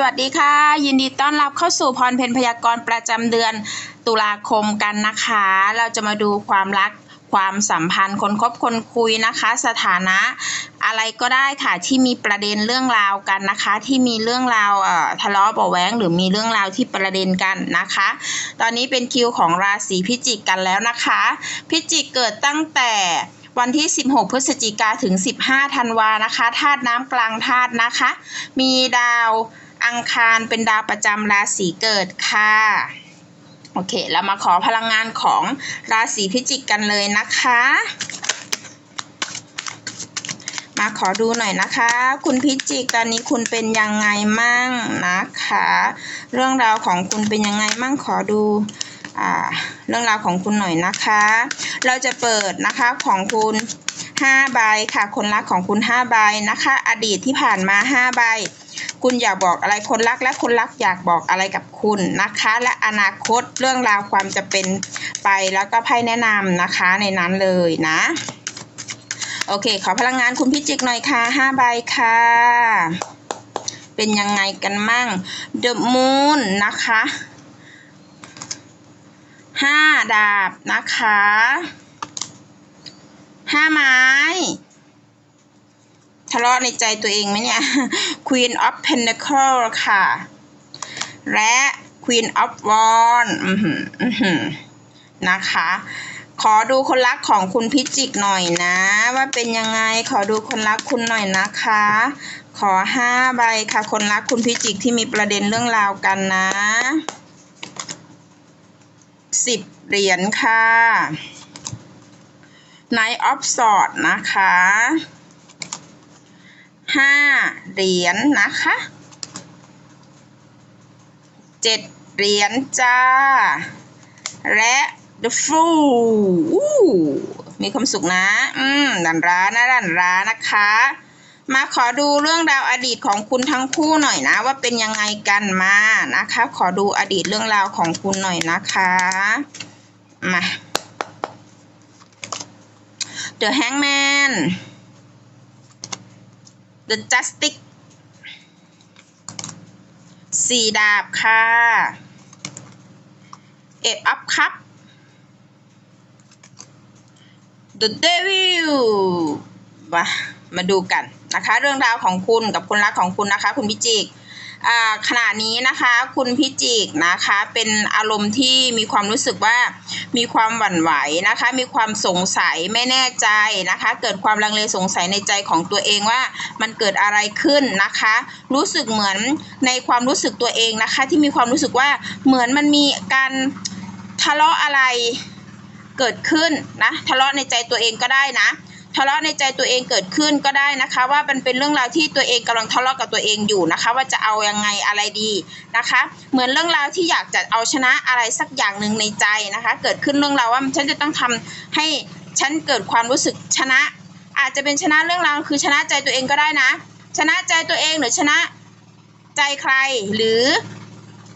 สวัสดีค่ะ ยินดีต้อนรับเข้าสู่พรเพนพยากรณ์ประจำเดือนตุลาคมกันนะคะ เราจะมาดูความรักความสัมพันธ์คนคบคนคุยนะคะ สถานะอะไรก็ได้ค่ะที่มีประเด็นเรื่องราวกันนะคะ ที่มีเรื่องราวเอ่อทะเลาะเบาะแวงหรือมีเรื่องราวที่ประเด็นกันนะคะ ตอนนี้เป็นคิวของราศีพิจิกกันแล้วนะคะ พิจิกเกิดตั้งแต่วันที่ 16 พฤศจิกาถึง 15 ธันวานะคะ ธาตุน้ำกลางธาตุนะคะ มีดาว อังคารเป็นดาวประจำราศีเกิดค่ะโอเค เรามาขอพลังงานของราศีพิจิกกันเลยนะคะ มาขอดูหน่อยนะคะ คุณพิจิกตอนนี้คุณเป็นยังไงมั่งนะคะ เรื่องราวของคุณเป็นยังไงมั่งขอดูอ่าเรื่องราวของคุณหน่อยนะคะ เราจะเปิดนะคะของคุณ5ใบค่ะ คนรักของคุณ5ใบนะคะ อดีตที่ผ่านมา5ใบ คุณอยากบอกอะไรคนรักและคนรักอยากบอกอะไรกับคุณนะคะ และอนาคตเรื่องราวความจะเป็นไปแล้วก็ไพ่แนะนำนะคะในนั้นเลยนะ โอเค ขอพลังงานคุณพิจิกหน่อยค่ะห้าใบค่ะ เป็นยังไงกันมั่ง The Moon นะคะห้าดาบนะคะห้าไม้ ทะเลาะในใจตัวเองไหมเนี่ย Queen of Pentacle ค่ะ และ Queen of Wands อือหืออื้อหือนะคะ ขอดูคนรักของคุณพิจิกหน่อยนะ ว่าเป็นยังไง ขอดูคนรักคุณหน่อยนะคะ ขอห้าใบค่ะ คนรักคุณพิจิกที่มีประเด็นเรื่องราวกันนะสิบเหรียญค่ะ Knight of Swords นะคะ ห้าเหรียญนะคะเจ็ดเหรียญจ้า และ The Fool มีความสุขนะ อืมดันร้านะดันร้านะคะ มาขอดูเรื่องราวอดีตของคุณทั้งคู่หน่อยนะ ว่าเป็นยังไงกันมานะคะ ขอดูอดีตเรื่องราวของคุณหน่อยนะคะ มา The Hangman The Justice สี่ดาบค่ะ Eight of Cup The Devil มามาดูกันนะคะ เรื่องราวของคุณกับคนรักของคุณนะคะ คุณพิจิก ขณะนี้นะคะคุณพิจิกนะคะเป็นอารมณ์ที่มีความรู้สึกว่ามีความหวั่นไหวนะคะ มีความสงสัยไม่แน่ใจนะคะ เกิดความลังเลสงสัยในใจของตัวเองว่ามันเกิดอะไรขึ้นนะคะ รู้สึกเหมือนในความรู้สึกตัวเองนะคะ ที่มีความรู้สึกว่าเหมือนมันมีการทะเลาะอะไรเกิดขึ้นนะทะเลาะในใจตัวเองก็ได้นะ ทะเลาะในใจตัวเองเกิดขึ้นก็ได้นะคะ ว่ามันเป็นเรื่องราวที่ตัวเองกำลังทะเลาะกับตัวเองอยู่นะคะ ว่าจะเอายังไงอะไรดีนะคะ เหมือนเรื่องราวที่อยากจะเอาชนะอะไรสักอย่างหนึ่งในใจนะคะ เกิดขึ้นเรื่องราวว่าฉันจะต้องทำให้ฉันเกิดความรู้สึกชนะ อาจจะเป็นชนะเรื่องราวคือชนะใจตัวเองก็ได้นะ ชนะใจตัวเองหรือชนะใจใครหรือ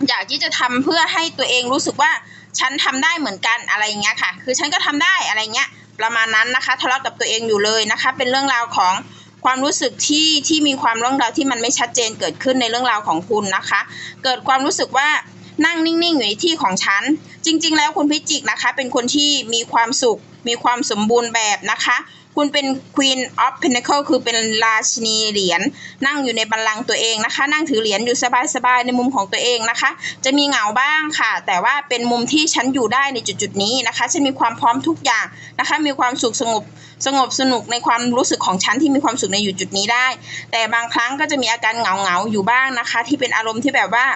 อยากที่จะทำเพื่อให้ตัวเองรู้สึกว่าฉันทำได้เหมือนกันอะไรอย่างเงี้ยค่ะ คือฉันก็ทำได้อะไรเงี้ย ประมาณนั้นนะคะทะเลาะกับตัวเองอยู่เลยนะคะ เป็นเรื่องราวของความรู้สึกที่ที่มีความเรื่องราวที่มันไม่ชัดเจนเกิดขึ้นในเรื่องราวของคุณนะคะ เกิดความรู้สึกว่านั่งนิ่งๆอยู่ในที่ของฉัน จริง ๆ แล้วคุณพิจิกนะคะ เป็นคนที่มีความสุข มีความสมบูรณ์แบบนะคะ คุณเป็น Queen of Pentacle คือเป็นราชินีเหรียญนั่งอยู่ในบัลลังก์ตัวเองนะคะ นั่งถือเหรียญอยู่สบายๆในมุมของตัวเองนะคะ จะมีเหงาบ้างค่ะ แต่ว่าเป็นมุมที่ฉันอยู่ได้ในจุดๆนี้นะคะฉันมีความพร้อมทุกอย่างนะคะ มีความสุขสงบสงบสนุกในความรู้สึกของฉันที่มีความสุขในอยู่จุดนี้ได้ แต่บางครั้งก็จะมีอาการเหงาเหงาๆอยู่บ้างนะคะ ที่เป็นอารมณ์ที่แบบว่า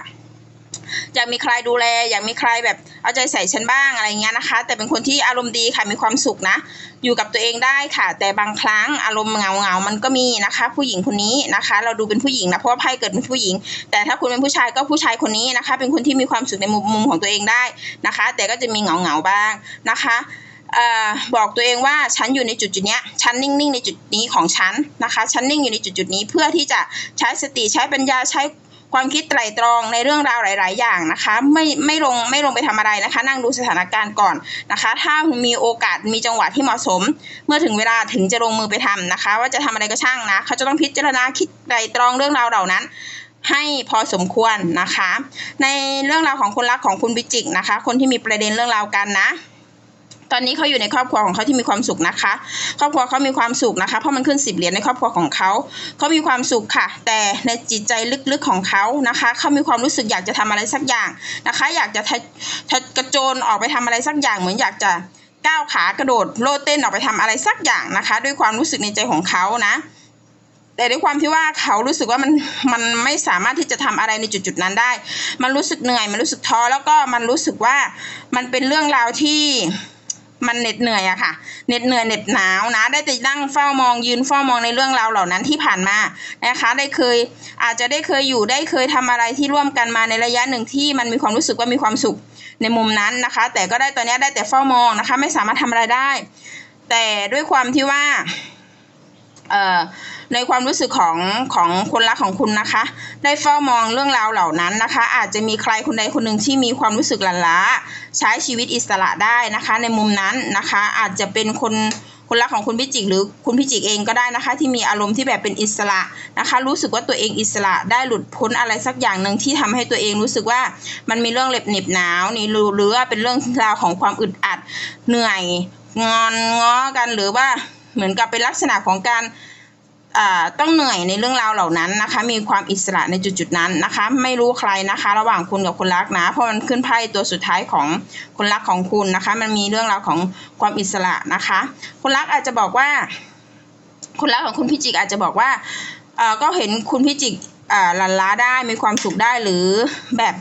อยากมีใครดูแล อยากมีใครแบบเอาใจใส่ฉันบ้างอะไรเงี้ยนะคะ แต่เป็นคนที่อารมณ์ดีค่ะมีความสุขนะ อยู่กับตัวเองได้ค่ะ แต่บางครั้งอารมณ์เงาเงามันก็มีนะคะ ผู้หญิงคนนี้นะคะ เราดูเป็นผู้หญิงนะเพราะว่าไพ่เกิดเป็นผู้หญิง แต่ถ้าคุณเป็นผู้ชายก็ผู้ชายคนนี้นะคะ เป็นคนที่มีความสุขในมุมมุมของตัวเองได้นะคะ แต่ก็จะมีเงาเงาบ้างนะคะอบอกตัวเองว่าฉันอยู่ในจุดจุดนี้ฉันนิ่งๆในจุดนี้ของฉันนะคะ ฉันนิ่งอยู่ในจุดจุดนี้เพื่อที่จะใช้สติใช้ปัญญาใช้ ความคิดไตร่ตรองในเรื่องราวหลาย ๆ อย่างนะคะ ไม่ไม่ลงไม่ลงไปทำอะไรนะคะ นั่งดูสถานการณ์ก่อนนะคะ ถ้ามีโอกาสมีจังหวะที่เหมาะสม เมื่อถึงเวลาถึงจะลงมือไปทำนะคะ ว่าจะทำอะไรก็ช่างนะเขาจะต้องพิจารณาคิดไตร่ตรองเรื่องราวเหล่านั้นให้พอสมควรนะคะ ในเรื่องราวของคนรักของคุณพิจิกนะคะ คนที่มีประเด็นเรื่องราวกันนะ ตอนนี้เขาอยู่ในครอบครัวของเขาที่มีความสุขนะคะ ครอบครัวเขามีความสุขนะคะ เพราะมันขึ้นสิบเหรียญในครอบครัวของเขาเขามีความสุขค่ะ แต่ในจิตใจลึกๆของเขานะคะเขามีความรู้สึกอยากจะทำอะไรสักอย่างนะคะ อยากจะทะกระโจนออกไปทำอะไรสักอย่างเหมือนอยากจะก้าวขากระโดดโลดเต้นออกไปทำอะไรสักอย่างนะคะ ด้วยความรู้สึกในใจของเขานะแต่ด้วยความที่ว่าเขารู้สึกว่ามันมันไม่สามารถที่จะทำอะไรในจุดจุดๆนั้นได้ มันรู้สึกเหนื่อย มันรู้สึกท้อแล้วก็มันรู้สึกว่ามันเป็นเรื่องราวที่ มันเหน็ดเหนื่อยอะค่ะเหน็ดเหนื่อยเหน็ดหนาวนะ ได้แต่นั่งเฝ้ามองยืนเฝ้ามองในเรื่องราวเหล่านั้นที่ผ่านมานะคะ ได้เคยอาจจะได้เคยอยู่ได้เคยทำอะไรที่ร่วมกันมาในระยะหนึ่งที่มันมีความรู้สึกว่ามีความสุขในมุมนั้นนะคะ แต่ก็ได้ตอนนี้ได้แต่เฝ้ามองนะคะ ไม่สามารถทำอะไรได้ แต่ด้วยความที่ว่าเอ่อ ในความรู้สึกของของคนรักของคุณนะคะ ได้เฝ้ามองเรื่องราวเหล่านั้นนะคะ อาจจะมีใครคนใดคนหนึ่งที่มีความรู้สึกหลั่นล้า ใช้ชีวิตอิสระได้นะคะ ในมุมนั้นนะคะ อาจจะเป็นคนคนรักของคุณพิจิกหรือคุณพิจิกเองก็ได้นะคะ ที่มีอารมณ์ที่แบบเป็นอิสระนะคะ รู้สึกว่าตัวเองอิสระได้หลุดพ้นอะไรสักอย่างหนึ่งที่ทำให้ตัวเองรู้สึกว่ามันมีเรื่องเล็บเหน็บหนาวนี่หรือว่าเป็นเรื่องราวของความอึดอัดเหนื่อยงอนง้อกันหรือว่าเหมือนกับเป็นลักษณะของการ ต้องเหนื่อยในเรื่องราวเหล่านั้นนะคะ มีความอิสระในจุดๆนั้นนะคะ ไม่รู้ใครนะคะ ระหว่างคุณกับคนรักนะ เพราะมันขึ้นไพ่ตัวสุดท้ายของคนรักของคุณนะคะ มันมีเรื่องราวของความอิสระนะคะ คนรักอาจจะบอกว่า คนรักของคุณพิจิกอาจจะบอกว่าก็เห็นคุณพิจิกลันล้าได้มีความสุขได้หรือแบบ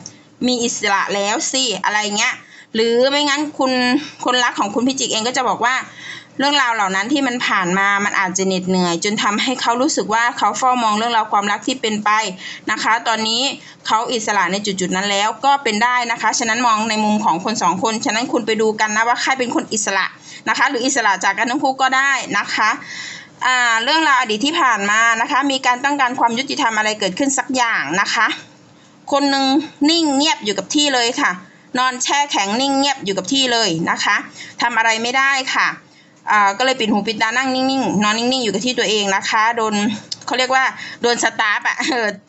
มีอิสระแล้วสิอะไรเงี้ยหรือไม่งั้นคุณคนรักของคุณพิจิกเองก็จะบอกว่า เรื่องราวเหล่านั้นที่มันผ่านมามันอาจจะเหน็ดเหนื่อย จนทำให้เขารู้สึกว่าเขาเฝ้ามองเรื่องราวความรักที่เป็นไปนะคะ ตอนนี้เขาอิสระในจุดๆนั้นแล้วก็เป็นได้นะคะ ฉะนั้นมองในมุมของคนสองคน ฉะนั้นคุณไปดูกันนะว่าใครเป็นคนอิสระนะคะ หรืออิสระจากกันทั้งคู่ก็ได้นะคะเรื่องราวอดีตที่ผ่านมานะคะ มีการต้องการความยุติธรรมอะไรเกิดขึ้นสักอย่างนะคะ คนหนึ่งนิ่งเงียบอยู่กับที่เลยค่ะ นอนแช่แข็งนิ่งเงียบอยู่กับที่เลยนะคะทำอะไรไม่ได้ค่ะ อ่าก็เลยปิดหูปิดตานั่งนิ่งๆนอนนิ่งๆอยู่กับที่ตัวเองนะคะ โดนเขาเรียกว่าโดนสตาร์ฟอะ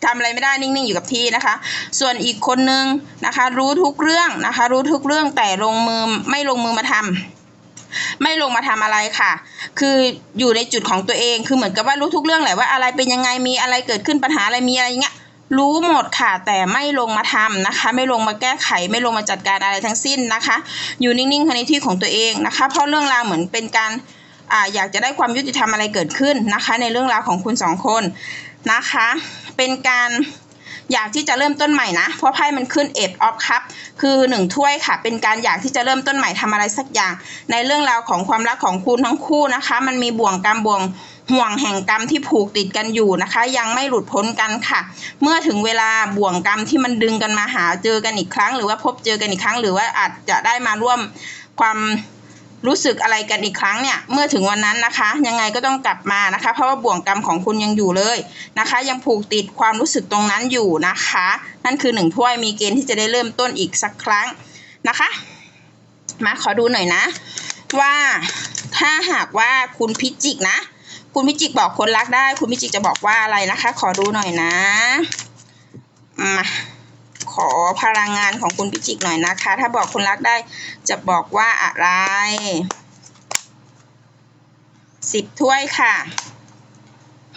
ทำอะไรไม่ได้นิ่งๆอยู่กับที่นะคะ ส่วนอีกคนนึงนะคะ รู้ทุกเรื่องนะคะ รู้ทุกเรื่องแต่ลงมือไม่ลงมือมาทำไม่ลงมาทำอะไรค่ะ คืออยู่ในจุดของตัวเอง คือเหมือนกับว่ารู้ทุกเรื่องแหละว่าอะไรเป็นยังไง มีอะไรเกิดขึ้นปัญหาอะไร มีอะไรอย่างเงี้ย รู้หมดค่ะ แต่ไม่ลงมาทำนะคะ ไม่ลงมาแก้ไข ไม่ลงมาจัดการอะไรทั้งสิ้นนะคะ อยู่นิ่งๆในที่ของตัวเองนะคะ เพราะเรื่องราวเหมือนเป็นการอาอยากจะได้ความยุติธรรมอะไรเกิดขึ้นนะคะ ในเรื่องราวของคุณสองคนนะคะ เป็นการอยากที่จะเริ่มต้นใหม่นะ เพราะไพ่มันขึ้นเอ็ดออฟคัพคือหนึ่งถ้วยค่ะ เป็นการอยากที่จะเริ่มต้นใหม่ทำอะไรสักอย่าง ในเรื่องราวของความรักของคุณทั้งคู่นะคะ มันมีบ่วงกรรมบ่วง ห่วงแห่งกรรมที่ผูกติดกันอยู่นะคะ ยังไม่หลุดพ้นกันค่ะ เมื่อถึงเวลาบ่วงกรรมที่มันดึงกันมาหาเจอกันอีกครั้ง หรือว่าพบเจอกันอีกครั้ง หรือว่าอาจจะได้มาร่วมความรู้สึกอะไรกันอีกครั้งเนี่ยเมื่อถึงวันนั้นนะคะ ยังไงก็ต้องกลับมานะคะ เพราะว่าบ่วงกรรมของคุณยังอยู่เลยนะคะ ยังผูกติดความรู้สึกตรงนั้นอยู่นะคะ นั่นคือหนึ่งถ้วยมีเกณฑ์ที่จะได้เริ่มต้นอีกสักครั้งนะคะ มาขอดูหน่อยนะ ว่าถ้าหากว่าคุณพิจิกนะ คุณพิจิกบอกคนรักได้ คุณพิจิกจะบอกว่าอะไรนะคะ ขอดูหน่อยนะมาขอพลังงานของคุณพิจิกหน่อยนะคะ ถ้าบอกคนรักได้จะบอกว่าอะไรสิบถ้วยค่ะ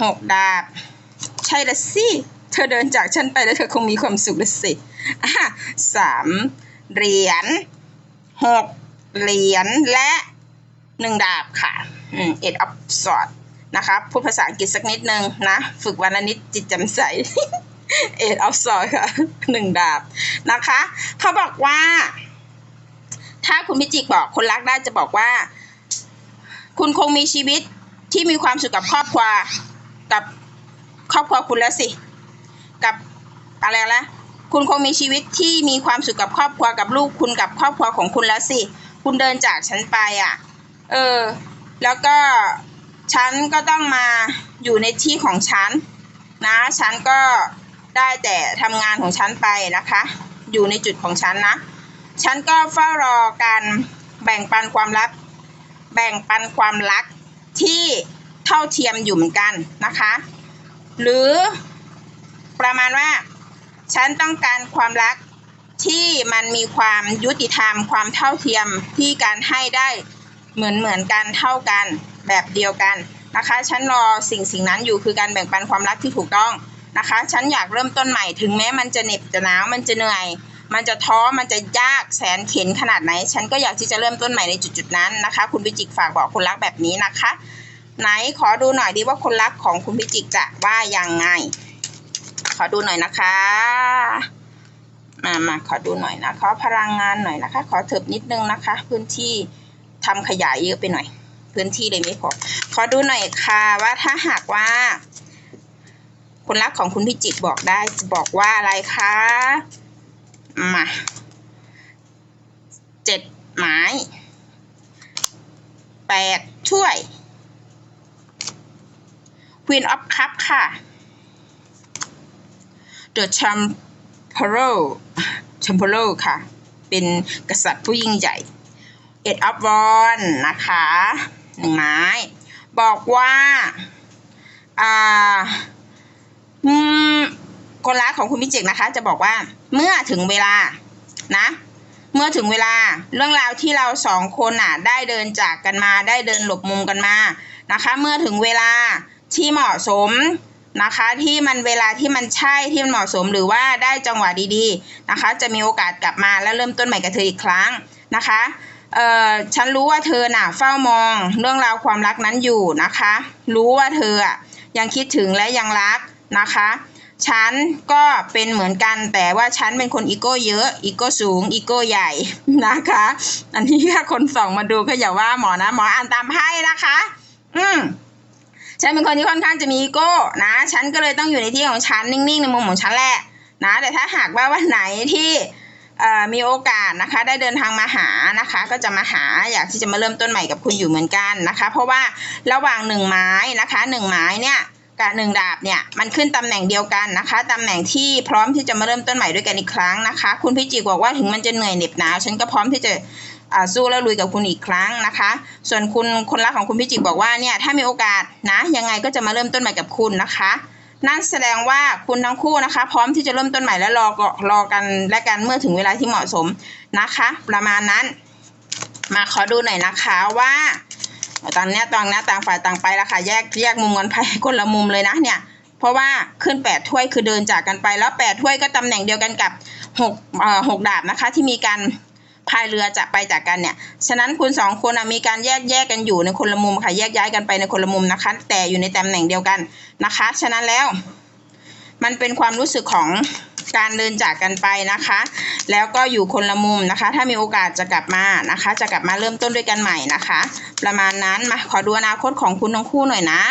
หกดาบ ใช่ละสิเธอเดินจากฉันไปแล้วเธอคงมีความสุขละสิสามเหรียญหกเหรียญและหนึ่งดาบค่ะ อืมเอ็ดออฟสอด นะคะพูดภาษาอังกฤษสักนิดนึงนะ ฝึกวันละนิดจิตแจำใสเอ็ดออฟสอดค่ะหนึ่งดาบนะคะ เขาบอกว่า ถ้าคุณพิจิกบอกคนรักได้จะบอกว่า คุณคงมีชีวิตที่มีความสุขกับครอบครัวกับครอบครัวคุณแล้วสิ กับอะไรละคุณคงมีชีวิตที่มีความสุขกับครอบครัวกับลูกคุณกับครอบครัวของคุณแล้วสิ คุณเดินจากฉันไปอะ เออ แล้วก็ ฉันก็ต้องมาอยู่ในที่ของฉันนะ ฉันก็ได้แต่ทำงานของฉันไปนะคะ อยู่ในจุดของฉันนะ ฉันก็เฝ้ารอการแบ่งปันความรัก แบ่งปันความรักที่เท่าเทียมอยู่เหมือนกันนะคะ หรือประมาณว่า ฉันต้องการความรักที่มันมีความยุติธรรมความเท่าเทียมที่การให้ได้เหมือนเหมือนกันเท่ากัน แบบเดียวกันนะคะ ฉันรอสิ่งสิ่งนั้นอยู่คือการแบ่งปันความรักที่ถูกต้องนะคะ ฉันอยากเริ่มต้นใหม่ถึงแม้มันจะเหน็บจะหนาวมันจะเหนื่อย มันจะท้อมันจะยากแสนเข็นขนาดไหน ฉันก็อยากที่จะเริ่มต้นใหม่ในจุดๆนั้นนะคะ คุณพิจิกฝากบอกคนรักแบบนี้นะคะ ไหนขอดูหน่อยดีว่าคนรักของคุณพิจิกจะว่ายังไง ขอดูหน่อยนะคะมามาขอดูหน่อยนะขอพลังงานหน่อยนะคะ ขอเถิบนิดนึงนะคะ พื้นที่ทำขยายเยอะไปหน่อย พื้นที่เลยไม่พอ ขอดูหน่อยค่ะว่าถ้าหากว่าคนรักของคุณพิจิตรบอกได้จะบอกว่าอะไรคะมาเจ็ดไม้แปดถ้วย Queen of Cup ค่ะ The Temporal Temporal ค่ะ เป็นกษัตริย์ผู้ยิ่งใหญ่ Eight of Wands นะคะ หนึ่งไม้ บอกว่าอ่าอืมคนรักของคุณพิจิกนะคะ จะบอกว่าเมื่อถึงเวลานะ เมื่อถึงเวลาเรื่องราวที่เราสองคนน่ะ ได้เดินจากกันมา ได้เดินหลบมุมกันมานะคะ เมื่อถึงเวลาที่เหมาะสมนะคะที่มันเวลาที่มันใช่ที่มันเหมาะสมหรือว่าได้จังหวะดีๆนะคะ จะมีโอกาสกลับมาแล้วเริ่มต้นใหม่กับเธออีกครั้งนะคะ เอ่อฉันรู้ว่าเธอน่ะเฝ้ามองเรื่องราวความรักนั้นอยู่นะคะ รู้ว่าเธออะยังคิดถึงและยังรักนะคะ ฉันก็เป็นเหมือนกันแต่ว่าฉันเป็นคนอีโก้เยอะ อีโก้สูง อีโก้ใหญ่นะคะ อันนี้ถ้าคนส่องมาดูก็อย่าว่าหมอนะ หมออ่านตามไพ่นะคะ อืมฉันเป็นคนที่ค่อนข้างจะมีอีโก้นะ ฉันก็เลยต้องอยู่ในที่ของฉันนิ่งๆในมุมของฉันแหละนะ แต่ถ้าหากว่าวันไหนที่ มีโอกาสนะคะ ได้เดินทางมาหานะคะ ก็จะมาหาอยากที่จะมาเริ่มต้นใหม่กับคุณอยู่เหมือนกันนะคะ เพราะว่าระหว่างหนึ่งไม้นะคะหนึ่งไม้เนี่ยกับหนึ่งดาบเนี่ยมันขึ้นตำแหน่งเดียวกันนะคะตำแหน่งที่พร้อมที่จะมาเริ่มต้นใหม่ด้วยกันอีกครั้งนะคะ คุณพิจิกบอกว่าถึงมันจะเหนื่อยเหน็บหนาวฉันก็พร้อมที่จะสู้แล้วลุยกับคุณอีกครั้งนะคะ ส่วนคุณคนรักของคุณพิจิกบอกว่าเนี่ยถ้ามีโอกาสนะยังไงก็จะมาเริ่มต้นใหม่กับคุณนะคะ นั่นแสดงว่าคุณทั้งคู่นะคะ พร้อมที่จะเริ่มต้นใหม่และรอก็รอกันและกันเมื่อถึงเวลาที่เหมาะสมนะคะ ประมาณนั้น มาขอดูหน่อยนะคะว่าตอนเนี้ตอนเนี้ต่างฝ่ายต่างไปแล้วค่ะแยกแยกมุมกันไปคนละมุมเลยนะเนี่ยเพราะว่าขึ้นแปดถ้วยคือเดินจากกันไปแล้วแปดถ้วยก็ตำแหน่งเดียวกันกับหกเอ่อหกดาบนะคะที่มีการ พายเรือจะไปจากกันเนี่ย ฉะนั้นคุณสองคนน่มีการแยกแยกกันอยู่ในคนละมุมค่ะแยกย้ายกันไปในคนละมุมนะคะ แต่อยู่ในตำแหน่งเดียวกันนะคะ ฉะนั้นแล้ว มันเป็นความรู้สึกของการเดินจากกันไปนะคะ แล้วก็อยู่คนละมุมนะคะ ถ้ามีโอกาสจะกลับมานะคะ จะกลับมาเริ่มต้นด้วยกันใหม่นะคะ ประมาณนั้นมาขอดูอนาคตของคุณทั้งคู่หน่อยนะ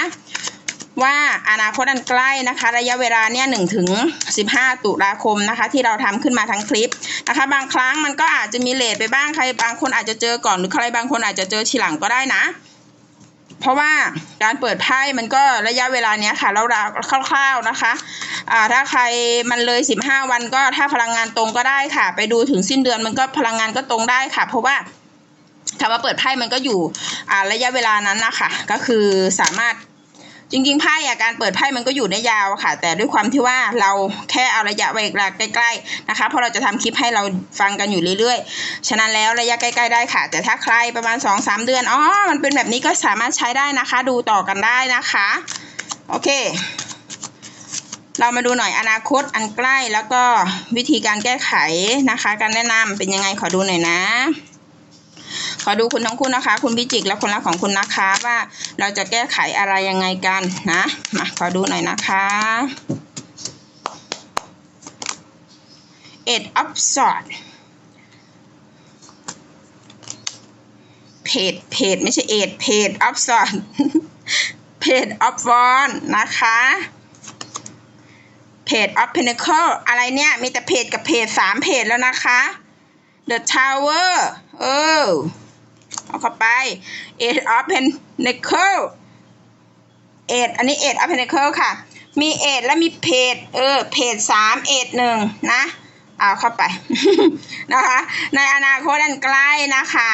ว่าอนาคตอันใกล้นะคะ ระยะเวลาเนี่ยหนึ่งถึงสิบห้าตุลาคมนะคะ ที่เราทำขึ้นมาทั้งคลิปนะคะ บางครั้งมันก็อาจจะมีเลทไปบ้างใครบางคนอาจจะเจอก่อนหรือใครบางคนอาจจะเจอทีหลังก็ได้นะ เพราะว่าการเปิดไพ่มันก็ระยะเวลาเนี้ยค่ะเราคร่าวๆนะคะอ่าถ้าใครมันเลย 15 วันก็ถ้าพลังงานตรงก็ได้ค่ะ ไปดูถึงสิ้นเดือนมันก็พลังงานก็ตรงได้ค่ะ เพราะว่าคำว่าเปิดไพ่มันก็อยู่อ่าระยะเวลานั้นนะคะก็คือสามารถ จริงๆไพ่อะการเปิดไพ่มันก็อยู่ได้ยาวค่ะ แต่ด้วยความที่ว่าเราแค่เอาระยะเวลาใกล้ๆนะคะเพราะเราจะทำคลิปให้เราฟังกันอยู่เรื่อยๆ ฉะนั้นแล้วระยะใกล้ๆได้ค่ะ แต่ถ้าใครประมาณ 2-3 เดือนอ๋อมันเป็นแบบนี้ก็สามารถใช้ได้นะคะ ดูต่อกันได้นะคะ โอเค เรามาดูหน่อยอนาคตอันใกล้แล้วก็วิธีการแก้ไขนะคะ การแนะนำเป็นยังไงขอดูหน่อยนะ อดูคุณทั้งคู่นะคะ คุณพิจิกและคนรักของคุณนะคะว่าเราจะแก้ไขอะไรยังไงกันนะมาขอดูหน่อยนะคะ Eight of s w o r d เพจเพจไม่ใช่เอ็ดเพจ of s w o r d เพจ of w a n d นะคะเพจ of Pentacle อะไรเนี่ย มีแต่เพจกับเพจสามเพจแล้วนะคะ The Tower เออ เอาเข้าไป Eight of Pentacle เอ็ดอันนี้เอ็ด of Pentacle ค่ะ มีเอ็ดและมีเพจเออเพจสามเอ็ดหนึ่งนะเอาเข้าไปนะคะ ในอนาคตอันใกล้นะคะ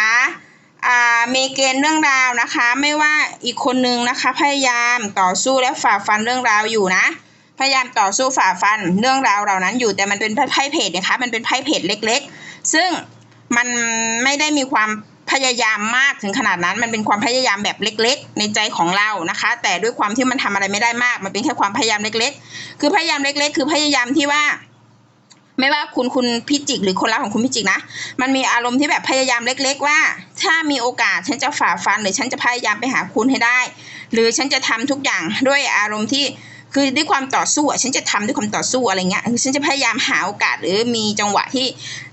อ่ามีเกณฑ์เรื่องราวนะคะ ไม่ว่าอีกคนนึงนะคะ พยายามต่อสู้และฝ่าฟันเรื่องราวอยู่นะ พยายามต่อสู้ฝ่าฟันเรื่องราวเหล่านั้นอยู่แต่มันเป็นไพ่เพจนะคะ มันเป็นไพ่เพจเล็ก ๆ ซึ่งมันไม่ได้มีความ พยายามมากถึงขนาดนั้นมันเป็นความพยายามแบบเล็ก ๆ ในใจของเรานะคะ แต่ด้วยความที่มันทำอะไรไม่ได้มาก มันเป็นแค่ความพยายามเล็ก ๆ คือพยายามเล็ก ๆ คือพยายามที่ว่าไม่ว่าคุณคุณพิจิกหรือคนรักของคุณพิจิกนะ มันมีอารมณ์ที่แบบพยายามเล็ก ๆ ว่า ถ้ามีโอกาสฉันจะฝ่าฟันหรือฉันจะพยายามไปหาคุณให้ได้ หรือฉันจะทำทุกอย่างด้วยอารมณ์ที่คือด้วยความต่อสู้อะฉันจะทำด้วยความต่อสู้อะไรเงี้ยคือฉันจะพยายามหาโอกาสหรือมีจังหวะที่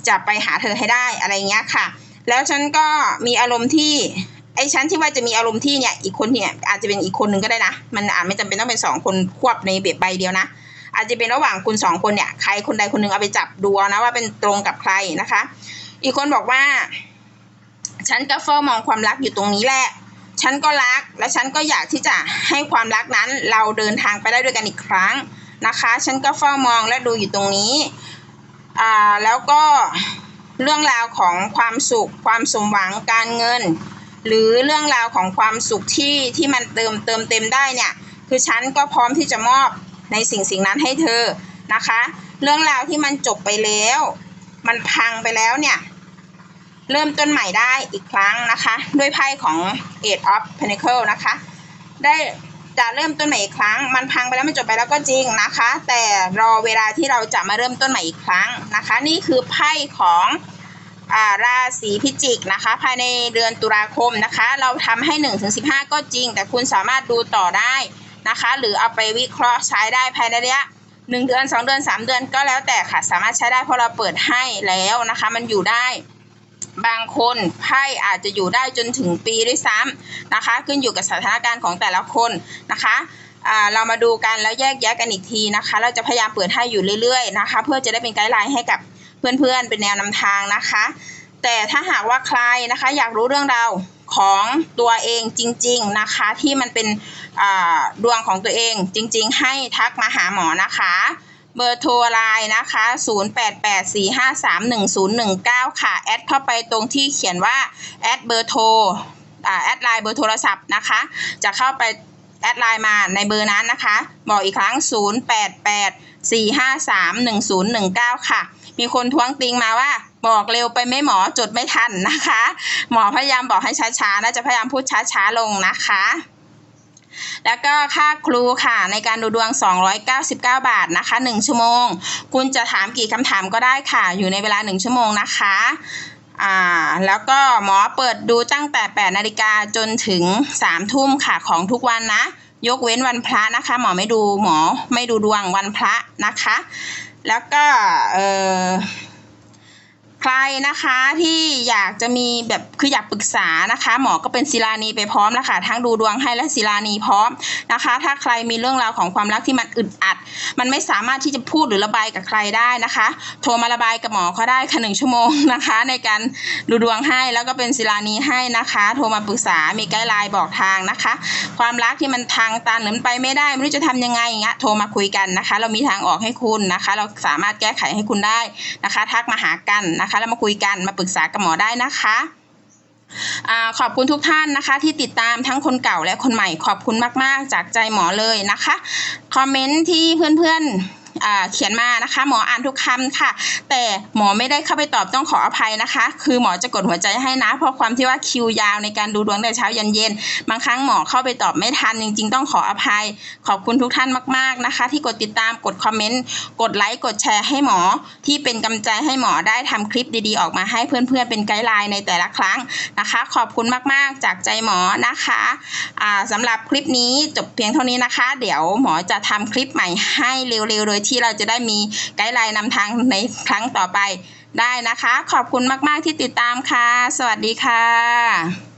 จะไปหาเธอให้ได้อะไรเงี้ยค่ะ แล้วฉันก็มีอารมณ์ที่ไอ้ฉันที่ว่าจะมีอารมณ์ที่เนี่ยอีกคนเนี่ยอาจจะเป็นอีกคนหนึ่งก็ได้นะ มันอาจไม่จำเป็นต้องเป็นสองคนควบในเบียบใบเดียวนะ อาจจะเป็นระหว่างคุณสองคนเนี่ยใครคนใดคนหนึ่งเอาไปจับดูนะว่าเป็นตรงกับใครนะคะ อีกคนบอกว่า ฉันก็เฝ้ามองความรักอยู่ตรงนี้แหละฉันก็รักและฉันก็อยากที่จะให้ความรักนั้นเราเดินทางไปได้ด้วยกันอีกครั้งนะคะ ฉันก็เฝ้ามองและดูอยู่ตรงนี้อ่าแล้วก็ เรื่องราวของความสุข ความสมหวังการเงิน หรือเรื่องราวของความสุขที่ที่มันเติมเติมเต็มได้เนี่ยคือฉันก็พร้อมที่จะมอบในสิ่งสิ่งนั้นให้เธอนะคะ เรื่องราวที่มันจบไปแล้ว มันพังไปแล้วเนี่ยเริ่มต้นใหม่ได้อีกครั้งนะคะ ด้วยไพ่ของ Eight of Pentacles นะคะ ได้จะเริ่มต้นใหม่อีกครั้ง มันพังไปแล้วมันจบไปแล้วก็จริงนะคะ แต่รอเวลาที่เราจะมาเริ่มต้นใหม่อีกครั้งนะคะ นี่คือไพ่ของ ราศีพิจิกนะคะ ภายในเดือนตุลาคมนะคะ เราทำให้1นถึงสิก็จริง แต่คุณสามารถดูต่อได้นะคะ หรือเอาไปวิเคราะห์ใช้ได้ภายในระยะหนึ่งเดือนสองเดือนสามเดือนก็แล้วแต่ค่ะ สามารถใช้ได้เพราะเราเปิดให้แล้วนะคะ มันอยู่ได้บางคนไพ่อาจจะอยู่ได้จนถึงปีด้วยซ้ำนะคะ ขึ้นอยู่กับสถานการณ์ของแต่ละคนนะคะเรามาดูกันแล้วแยกแยะกันอีกทีนะคะ เราจะพยายามเปิดให้อยู่เรื่อยๆนะคะ เพื่อจะได้เป็นไกด์ไลน์ให้กับ เพื่อนๆเป็นแนวนำทางนะคะ แต่ถ้าหากว่าใครนะคะ อยากรู้เรื่องราวของตัวเองจริง ๆนะคะ ที่มันเป็นดวงของตัวเองจริง ๆ ให้ทักมาหาหมอนะคะเบอร์โทรไลน์นะคะ 0884531019 ค่ะ แอดเข้าไปตรงที่เขียนว่า แอดเบอร์โทรแอดไลน์เบอร์โทรศัพท์นะคะ จะเข้าไปแอดไลน์มาในเบอร์นั้นนะคะ บอกอีกครั้ง 0884531019 ค่ะ มีคนท้วงติงมาว่า บอกเร็วไปไม่หมอจดไม่ทันนะคะ หมอพยายามบอกให้ช้าๆนะจะพยายามพูดช้าๆลงนะคะแล้วก็ค่าครูค่ะในการดูดวง 299 บาทนะคะ 1 ชั่วโมง คุณจะถามกี่คำถามก็ได้ค่ะ อยู่ในเวลา 1 ชั่วโมงนะคะอ่าแล้วก็หมอเปิดดูตั้งแต่ 8 นาฬิกาจนถึง 3 ทุ่มค่ะของทุกวันนะ ยกเว้นวันพระนะคะ หมอไม่ดูหมอไม่ดูดวงวันพระนะคะ แล้วก็เอ่อ ใครนะคะที่อยากจะมีแบบคืออยากปรึกษานะคะ หมอก็เป็นศิลานีไปพร้อมแล้วค่ะทั้งดูดวงให้และศิลานีพร้อมนะคะ ถ้าใครมีเรื่องราวของความรักที่มันอึดอัด มันไม่สามารถที่จะพูดหรือระบายกับใครได้นะคะ โทรมาระบายกับหมอเขาได้ค่ะหนึ่งชั่วโมงนะคะ ในการดูดวงให้แล้วก็เป็นศิลานีให้นะคะ โทรมาปรึกษามีไกด์ไลน์บอกทางนะคะ ความรักที่มันทางตันหรือนไปไม่ได้ไม่รู้จะทำยังไงอย่างเงี้ยโทรมาคุยกันนะคะ เรามีทางออกให้คุณนะคะ เราสามารถแก้ไขให้คุณได้นะคะ ทักมาหากันนะคะแล้วมาคุยกันมาปรึกษากับหมอได้นะคะอขอบคุณทุกท่านนะคะ ที่ติดตามทั้งคนเก่าและคนใหม่ขอบคุณมาก ๆ จากใจหมอเลยนะคะ คอมเมนต์ที่เพื่อน ๆ เขียนมานะคะ หมออ่านทุกคำค่ะ แต่หมอไม่ได้เข้าไปตอบต้องขออภัยนะคะ คือหมอจะกดหัวใจให้นะ เพราะความที่ว่าคิวยาวในการดูดวงแต่เช้ายันเย็นบางครั้งหมอเข้าไปตอบไม่ทันจริง ๆ ต้องขออภัย ขอบคุณทุกท่านมาก ๆนะคะ ที่กดติดตามกดคอมเมนต์กดไลค์กดแชร์ให้หมอ ที่เป็นกำลังใจให้หมอได้ทำคลิปดีๆออกมาให้เพื่อนๆเป็นไกด์ไลน์ในแต่ละครั้งนะคะ ขอบคุณมากๆจากใจหมอนะคะอ่าสำหรับคลิปนี้จบเพียงเท่านี้นะคะ เดี๋ยวหมอจะทำคลิปใหม่ให้เร็วๆโดยที่เราจะได้มีไกด์ไลน์นำทางในครั้งต่อไปได้นะคะ ขอบคุณมาก ๆ ที่ติดตามค่ะ สวัสดีค่ะ